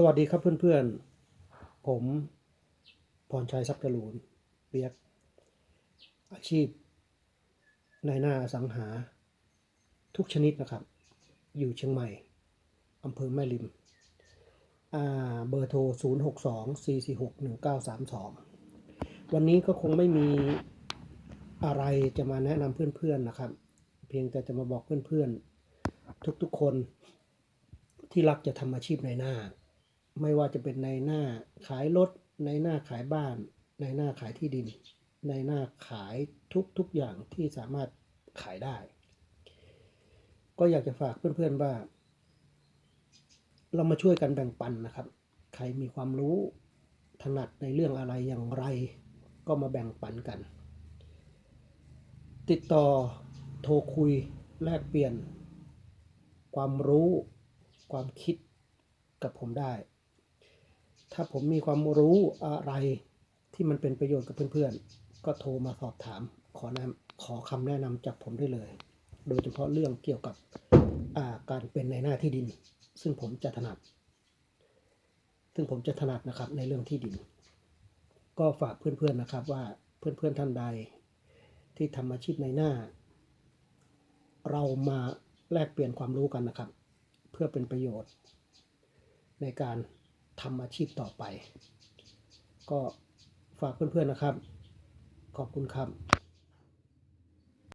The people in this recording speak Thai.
สวัสดีครับเพื่อนๆ ผมพรชัยทรัพย์จรูนเปียก อาชีพนายหน้าอสังหา ทุกชนิดนะครับ อยู่เชียงใหม่อำเภอแม่ริม เบอร์โทร 0 6 2 4 4 6 1 9 3 2 วันนี้ก็คงไม่มีอะไรจะมาแนะนำเพื่อนๆนะครับ เพียงแต่จะมาบอกเพื่อนๆ ทุกๆคนที่รักจะทำอาชีพในหน้า ไม่ว่าจะเป็นในหน้าขายรถในหน้าขายบ้าน ในหน้าขายที่ดิน ในหน้าขายทุกๆอย่างที่สามารถขายได้ ก็อยากจะฝากเพื่อนๆว่า เรามาช่วยกันแบ่งปันนะครับ ใครมีความรู้ถนัดในเรื่องอะไรอย่างไร ก็มาแบ่งปันกัน ติดต่อโทรคุยแลกเปลี่ยน ความรู้ความคิดกับผมได้ ถ้าผมมีความรู้อะไรที่มันเป็นประโยชน์กับเพื่อนๆ ก็โทรมาสอบถามขอนะขอคำแนะนำจากผมได้เลย โดยเฉพาะเรื่องเกี่ยวกับาการเป็นในหน้าที่ดิน ซึ่งผมจะถนัด ซึ่งผมจะถนัดนะครับในเรื่องที่ดิน ก็ฝากเพื่อนๆนะครับว่าเพื่อนๆท่านใด ที่ทำอาชีพในหน้า เรามาแลกเปลี่ยนความรู้กันนะครับ เพื่อเป็นประโยชน์ ในการ ทำอาชีพต่อไป ก็ฝากเพื่อนๆนะครับ ขอบคุณครับ